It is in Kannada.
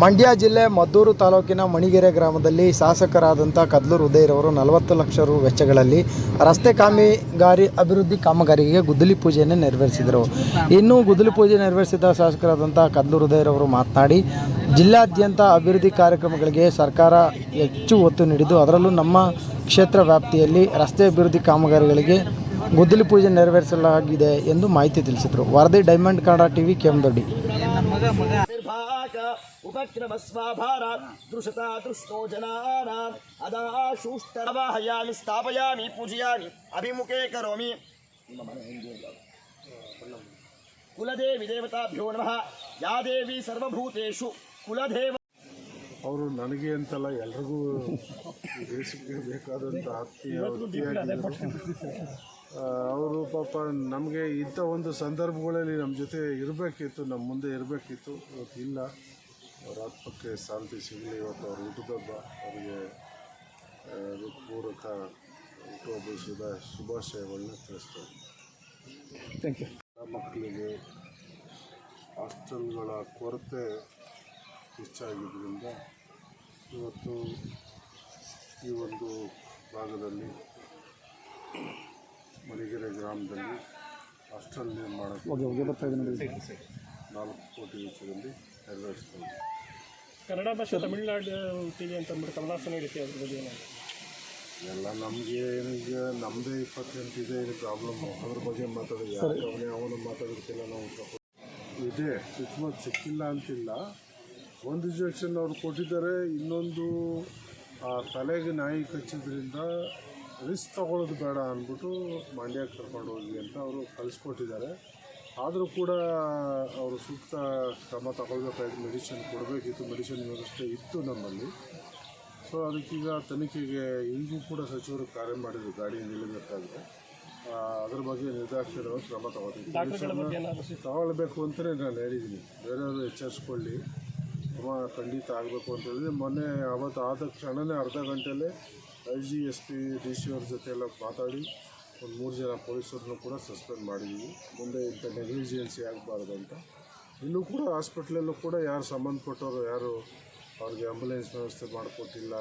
ಮಂಡ್ಯ ಜಿಲ್ಲೆ ಮದ್ದೂರು ತಾಲೂಕಿನ ಮಣಿಗೆರೆ ಗ್ರಾಮದಲ್ಲಿ ಶಾಸಕರಾದಂಥ ಕದ್ಲೂರು ಉದಯರವರು ನಲವತ್ತು ಲಕ್ಷ ರು ವೆಚ್ಚಗಳಲ್ಲಿ ರಸ್ತೆ ಕಾಮಗಾರಿ ಅಭಿವೃದ್ಧಿ ಕಾಮಗಾರಿಗೆ ಗುದ್ದಲಿ ಪೂಜೆಯನ್ನು ನೆರವೇರಿಸಿದರು. ಇನ್ನು ಗುದ್ದಲಿ ಪೂಜೆ ನೆರವೇರಿಸಿದ ಶಾಸಕರಾದಂಥ ಕದ್ಲೂರು ಉದಯರವರು ಮಾತನಾಡಿ, ಜಿಲ್ಲಾದ್ಯಂತ ಅಭಿವೃದ್ಧಿ ಕಾರ್ಯಕ್ರಮಗಳಿಗೆ ಸರ್ಕಾರ ಹೆಚ್ಚು ಒತ್ತು ನೀಡಿದ್ದು, ಅದರಲ್ಲೂ ನಮ್ಮ ಕ್ಷೇತ್ರ ವ್ಯಾಪ್ತಿಯಲ್ಲಿ ರಸ್ತೆ ಅಭಿವೃದ್ಧಿ ಕಾಮಗಾರಿಗಳಿಗೆ ಗುದ್ದಲಿ ಪೂಜೆ ನೆರವೇರಿಸಲಾಗಿದೆ ಎಂದು ಮಾಹಿತಿ ತಿಳಿಸಿದರು. ವರದಿ, ಡೈಮಂಡ್ ಕನ್ನಡ ಟಿವಿ ಕೆಮ್ಮದೊಡ್ಡಿ ಉಪಕ್ರಮ ಸ್ವಾಭಾರ ದೃಶತಾ ದೃಷ್ಟೋ ಜನಾನಾಂ ಅದಾಶೂಷ್ಟರವಾಹಯಾಮಿ ಸ್ಥಾಪಯಾಮಿ ಪೂಜೆಯಾಮಿ ಅಭಿಮುಖೇ ಕರೋಮಿ ನಿಮ್ಮ ಮನೆ ಹೆಂಗೆ ಕುಲದೇವಿ ದೇವತಾಭ್ಯೋ ನಮಃ ಯಾ ದೇವಿ ಸರ್ವಭೂತೇಶು ಕುಲದೇವ ಅವರು ನನಗೆ ಅಂತಲ್ಲ ಎಲ್ರಿಗೂ ದೇಶಕ್ಕೆ ಬೇಕಾದಂಥ ಆತ್ಮೀಯ ಅವರು ಪಾಪ ನಮಗೆ ಇಂಥ ಒಂದು ಸಂದರ್ಭಗಳಲ್ಲಿ ನಮ್ಮ ಜೊತೆ ಇರಬೇಕಿತ್ತು ನಮ್ಮ ಮುಂದೆ ಇರಬೇಕಿತ್ತು. ಇವತ್ತು ಇಲ್ಲ. ಅವ್ರ ಆತ್ಮಕ್ಕೆ ಶಾಂತಿ ಸಿಗಲಿ. ಇವತ್ತು ಅವ್ರ ಹುಟ್ಟುಹಬ್ಬ ಅವರಿಗೆ ಪೂರಕ ಹುಟ್ಟುಹಬ್ಬ ಶುಭ ಶುಭಾಶಯಗಳನ್ನ ತಿಳಿಸ್ತೇನೆ ಮಕ್ಕಳಿಗೆ ಹಾಸ್ಟೆಲ್ಗಳ ಕೊರತೆ ಹೆಚ್ಚಾಗಿದ್ದರಿಂದ ಇವತ್ತು ಈ ಒಂದು ಭಾಗದಲ್ಲಿ ಮಣಿಗೆರೆ ಗ್ರಾಮದಲ್ಲಿ ಹಾಸ್ಟೆಲ್ ನಿರ್ಮಾಣ ನಾಲ್ಕು ಕೋಟಿ ವೆಚ್ಚದಲ್ಲಿ ನೆರವೇರಿಸ್ತಾ ಇದೆ ಕನ್ನಡ ಭಾಷೆ ತಮಿಳುನಾಡು ಟಿ ವಿ ಅಂತಂದ್ಬಿಟ್ಟು ಕಮಲಾಸನ ನಡೀತಿ ಅದ್ರ ಬಗ್ಗೆ ಏನಾದ್ರು? ಎಲ್ಲ ನಮಗೆ ಈಗ ನಮ್ಮದೇ ಇಪ್ಪತ್ತೆಂಟಿದೆ ಇದು ಪ್ರಾಬ್ಲಮ್ ಅದ್ರ ಬಗ್ಗೆ ಮಾತಾಡೋದು ಯಾರು ಅವನೇ ಅವನು ಮಾತಾಡೋದಕ್ಕೆಲ್ಲ ನಾವು ತಪ್ಪು ಇದೆ ಸುತ್ತಮುತ್ತ ಸಿಕ್ಕಿಲ್ಲ ಅಂತಿಲ್ಲ. ಒಂದು ಇಂಜೆಕ್ಷನ್ ಅವ್ರು ಕೊಟ್ಟಿದ್ದಾರೆ ಇನ್ನೊಂದು ಆ ತಲೆಗೆ ನಾಯಿ ಕಚ್ಚಿದ್ರಿಂದ ರಿಸ್ಕ್ ತಗೊಳ್ಳೋದು ಬೇಡ ಅಂದ್ಬಿಟ್ಟು ಮಂಡ್ಯಕ್ಕೆ ಕರ್ಕೊಂಡು ಹೋಗಿ ಅಂತ ಅವರು ಕಲಿಸ್ಕೊಟ್ಟಿದ್ದಾರೆ ಆದರೂ ಕೂಡ ಅವರು ಸೂಕ್ತ ಕ್ರಮ ತಗೊಳ್ಬೇಕಾಯ್ತು ಮೆಡಿಸಿನ್ ಕೊಡಬೇಕಿತ್ತು ಮೆಡಿಸಿನ್ ವ್ಯವಸ್ಥೆ ಇತ್ತು ನಮ್ಮಲ್ಲಿ. ಸೊ ಅದಕ್ಕೀಗ ತನಿಖೆಗೆ ಈಗೂ ಕೂಡ ಸಚಿವರು ಕಾರ್ಯ ಮಾಡಿದ್ರು ಗಾಡಿ ನಿಲ್ಲಬೇಕಾದ್ರೆ ಆ, ಅದ್ರ ಬಗ್ಗೆ ನಿರ್ದಾಕ್ಷಿಣ್ಯ ಕ್ರಮ ತಗೋತೀವಿ ತಗೊಳ್ಬೇಕು ಅಂತಲೇ ನಾನು ಹೇಳಿದ್ದೀನಿ. ಬೇರೆಯವರು ಎಚ್ಚರಿಸ್ಕೊಳ್ಳಿ. ಕ್ರಮ ಖಂಡಿತ ಆಗಬೇಕು ಅಂತ ಹೇಳಿದ್ರೆ ಮೊನ್ನೆ ಅವತ್ತು ಆದ ಕ್ಷಣವೇ ಅರ್ಧ ಗಂಟೆಯಲ್ಲೇ I G S P D C ಅವ್ರ ಜೊತೆ ಎಲ್ಲ ಮಾತಾಡಿ ಒಂದು ಮೂರು ಜನ ಪೊಲೀಸರನ್ನು ಕೂಡ ಸಸ್ಪೆಂಡ್ ಮಾಡಿದ್ದೀವಿ ಮುಂದೆ ಇಂಥ ನೆಗ್ಲಿಜಿಯನ್ಸಿ ಆಗಬಾರ್ದು ಅಂತ. ಇಲ್ಲೂ ಕೂಡ ಹಾಸ್ಪಿಟ್ಲಲ್ಲೂ ಕೂಡ ಯಾರು ಸಂಬಂಧಪಟ್ಟವರು ಯಾರು ಅವ್ರಿಗೆ ಆಂಬುಲೆನ್ಸ್ ವ್ಯವಸ್ಥೆ ಮಾಡಿಕೊಟ್ಟಿಲ್ಲ